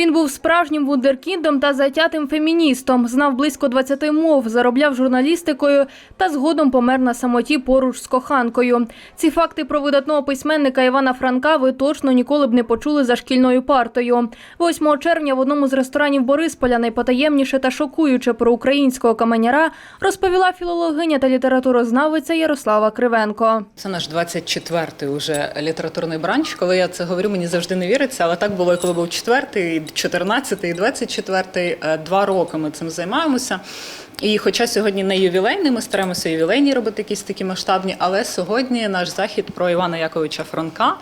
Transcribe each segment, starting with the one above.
Він був справжнім вундеркіндом та затятим феміністом, знав близько 20 мов, заробляв журналістикою та згодом помер на самоті поруч з коханкою. Ці факти про видатного письменника Івана Франка ви точно ніколи б не почули за шкільною партою. 8 червня в одному з ресторанів Борисполя найпотаємніше та шокуюче про українського каменяра розповіла філологиня та літературознавиця Ярослава Кривенко. Це наш 24-й уже літературний бранч. Коли я це говорю, мені завжди не віриться, але так було, коли був четвертий, і 14-й, і 24-й. Е, Два роки ми цим займаємося. І хоча сьогодні не ювілейний, ми стараємося ювілейні робити якісь такі масштабні, але сьогодні наш захід про Івана Яковича Франка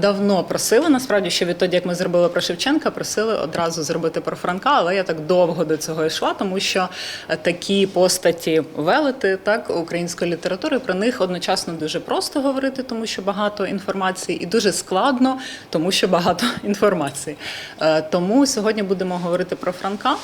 давно просили. Насправді, ще відтоді, як ми зробили про Шевченка, просили одразу зробити про Франка, але я так довго до цього йшла, тому що е, такі постаті велети так української літератури про них одночасно дуже просто говорити, тому що багато інформації, і дуже складно, тому що багато інформації. Е, Тому сьогодні будемо говорити про Франка.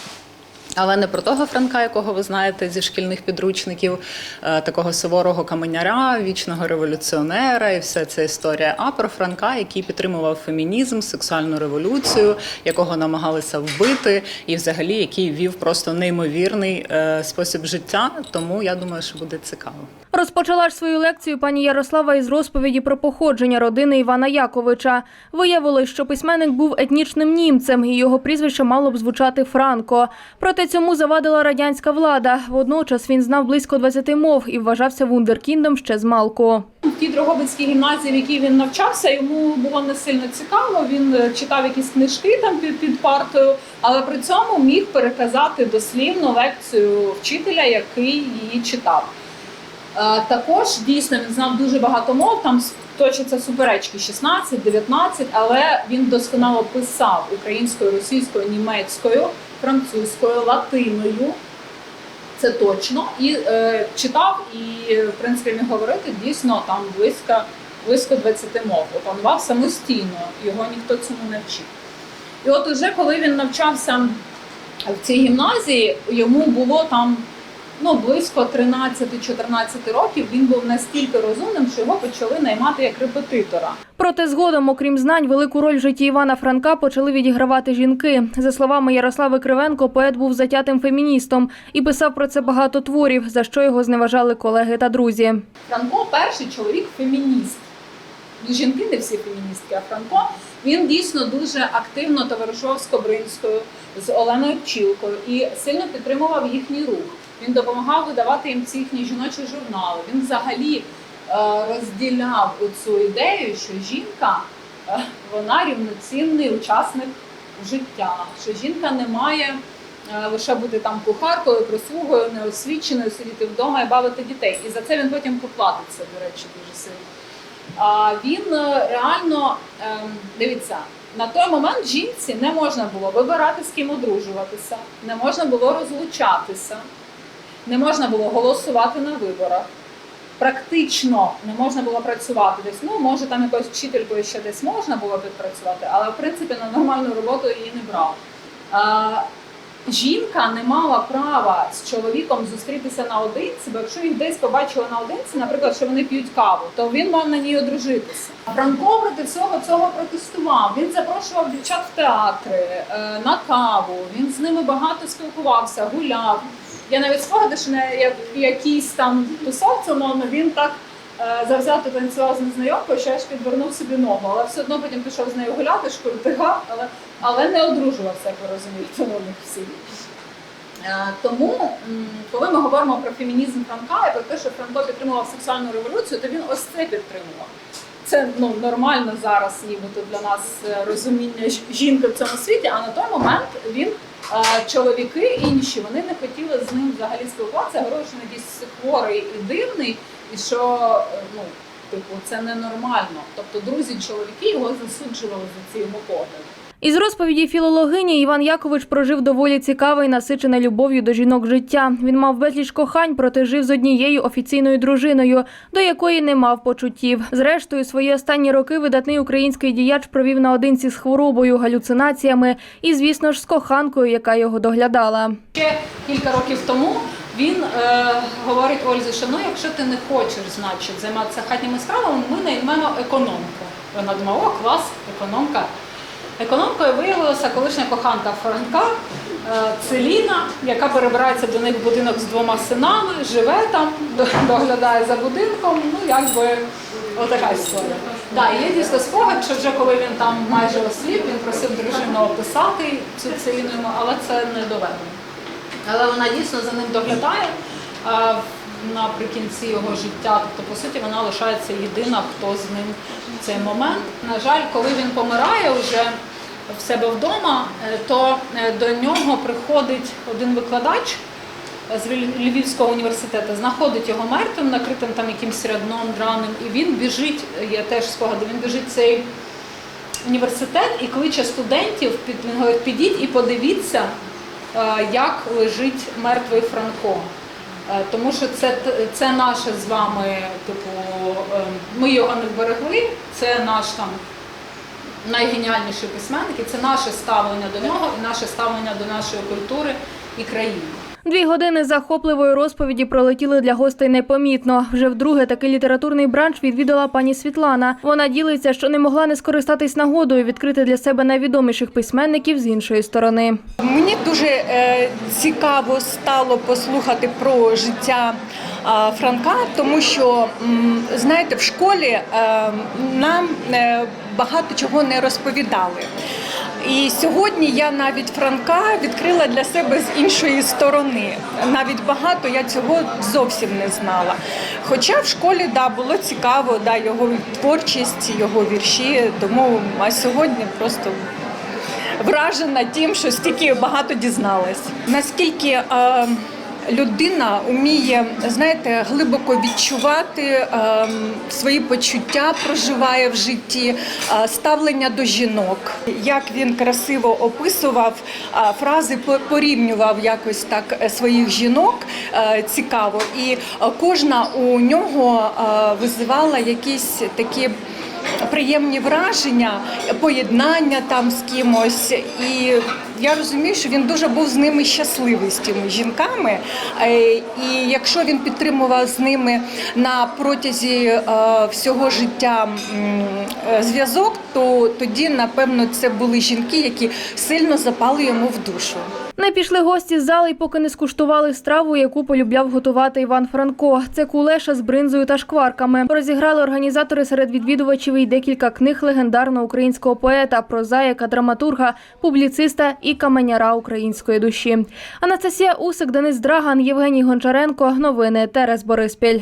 Але не про того Франка, якого ви знаєте зі шкільних підручників, е, такого суворого каменяря, вічного революціонера і вся ця історія. А про Франка, який підтримував фемінізм, сексуальну революцію, якого намагалися вбити, і взагалі який вів просто неймовірний е, спосіб життя. Тому я думаю, що буде цікаво. Розпочала ж свою лекцію пані Ярослава із розповіді про походження родини Івана Яковича. Виявилось, що письменник був етнічним німцем, і його прізвище мало б звучати Франко. Проте цьому завадила радянська влада. Водночас він знав близько 20 мов і вважався вундеркіндом ще з малку. В тій гімназії, в якій він навчався, йому було не сильно цікаво. Він е, читав якісь книжки там під, під партою, але при цьому міг переказати дослівно лекцію вчителя, який її читав. Е, Також дійсно він знав дуже багато мов. Там точаться суперечки 16, 19, але він досконало писав українською, російською, німецькою, французькою, латиною. Це точно. І е, читав і, в принципі, міг говорити дійсно там близько, близько 20 мов. Опанував самостійно, його ніхто цьому не вчив. І от уже коли він навчався в цій гімназії, йому було там ну, близько 13-14 років. Він був настільки розумним, що його почали наймати як репетитора. Проте згодом, окрім знань, велику роль в житті Івана Франка почали відігравати жінки. За словами Ярослави Кривенко, поет був затятим феміністом і писав про це багато творів, за що його зневажали колеги та друзі. Франко перший чоловік фемініст. Жінки не всі феміністки, а Франко він дійсно дуже активно товаришував з Кобринською, з Оленою Пчілкою і сильно підтримував їхній рух. Він допомагав видавати їм ці їхні жіночі журнали. Він взагалі е, розділяв цю ідею, що жінка е, вона рівноцінний учасник життя, що жінка не має е, лише бути там кухаркою, прислугою, неосвіченою, сидіти вдома і бавити дітей. І за це він потім поплатиться, до речі, дуже сильно. А він реально ем, дивіться. На той момент жінці не можна було вибирати з ким одружуватися, не можна було розлучатися, не можна було голосувати на виборах. Практично не можна було працювати десь. Ну, може, там якоюсь вчителькою ще десь можна було підпрацювати, але в принципі на нормальну роботу її не брав. Жінка не мала права з чоловіком зустрітися наодинці, бо якщо їх десь побачили наодинці, наприклад, що вони п'ють каву, то він мав на ній одружитися. Франко проти всього цього протестував. Він запрошував дівчат в театри, е, на каву. Він з ними багато спілкувався, гуляв. Я навіть спогади, що на як- якійсь там тусовці, умовно, він так е, завзято танцював з незнайомкою, що аж підвернув собі ногу, але все одно потім пішов з нею гуляти, шкуртигав, але, але не одружувався, як ви розумієте, них всі. Е, Тому, коли ми говоримо про фемінізм Франка і про те, що Франко підтримував сексуальну революцію, то він ось це підтримував. Це ну нормально зараз, нібито для нас е, розуміння жінки в цьому світі. А на той момент він чоловіки інші вони не хотіли з ним взагалі спілкуватися. Говорили, що він якийсь хворий і дивний, і що ну типу це ненормально. Тобто друзі чоловіки його засуджували за ці його погляди. Із розповіді філологині Іван Якович прожив доволі цікаве і насичене любов'ю до жінок життя. Він мав безліч кохань, проте жив з однією офіційною дружиною, до якої не мав почуттів. Зрештою, свої останні роки видатний український діяч провів наодинці з хворобою, галюцинаціями і, звісно ж, з коханкою, яка його доглядала. Ще кілька років тому він е, говорить Ользі, що ну якщо ти не хочеш, значить, займатися хатніми справами, ми наймемо економку. Вона думала, о, клас, економка. Економкою виявилася колишня коханка Франка е, Целіна, яка перебирається до них в будинок з двома синами, живе там, доглядає за будинком. Ну якби отака історія. Да, є дійсно спогад, що вже коли він там майже осліп, він просив дружину описати цю Целіну, але це не доведено. Але вона дійсно за ним доглядає наприкінці його життя. Тобто, по суті, вона лишається єдина, хто з ним в цей момент. На жаль, коли він помирає вже в себе вдома, е, то е, до нього приходить один викладач з Львівського університету, знаходить його мертвим, накритим там якимсь рядном драним, і він біжить, є теж спогади, він біжить цей університет і кличе студентів, він говорить, підіть і подивіться, е, як лежить мертвий Франко. Е, Тому що це, це наше з вами, типу, е, ми його не вберегли, це наш там найгеніальніший письменник, і це наше ставлення до нього і наше ставлення до нашої культури і країни. Дві години захопливої розповіді пролетіли для гостей непомітно. Вже вдруге такий літературний бранч відвідала пані Світлана. Вона ділиться, що не могла не скористатись нагодою відкрити для себе найвідоміших письменників з іншої сторони. Мені дуже е, цікаво стало послухати про життя е, Франка, тому що знаєте, в школі е, нам багато чого не розповідали. І сьогодні я навіть Франка відкрила для себе з іншої сторони. Навіть багато я цього зовсім не знала. Хоча в школі да, було цікаво, да, його творчість, його вірші. Тому а сьогодні просто вражена тим, що стільки багато дізналась. Наскільки е, людина вміє, знаєте, глибоко відчувати е, свої почуття, проживає в житті, е, ставлення до жінок. Як він красиво описував е, фрази, порівнював якось так е, своїх жінок цікаво, і кожна у нього визивала якісь такі приємні враження, поєднання там з кимось. І я розумію, що він дуже був з ними щасливий з тими жінками. Е, І якщо він підтримував з ними на протязі е, всього життя е, зв'язок, то тоді, напевно, це були жінки, які сильно запали йому в душу. Не пішли гості з зали, поки не скуштували страву, яку полюбляв готувати Іван Франко. Це кулеша з бринзою та шкварками. Розіграли організатори серед відвідувачів і декілька книг легендарного українського поета, прозаїка, драматурга, публіциста і каменяра української душі. Анастасія Усик, Денис Драган, Євгеній Гончаренко. Новини Терес Бориспіль.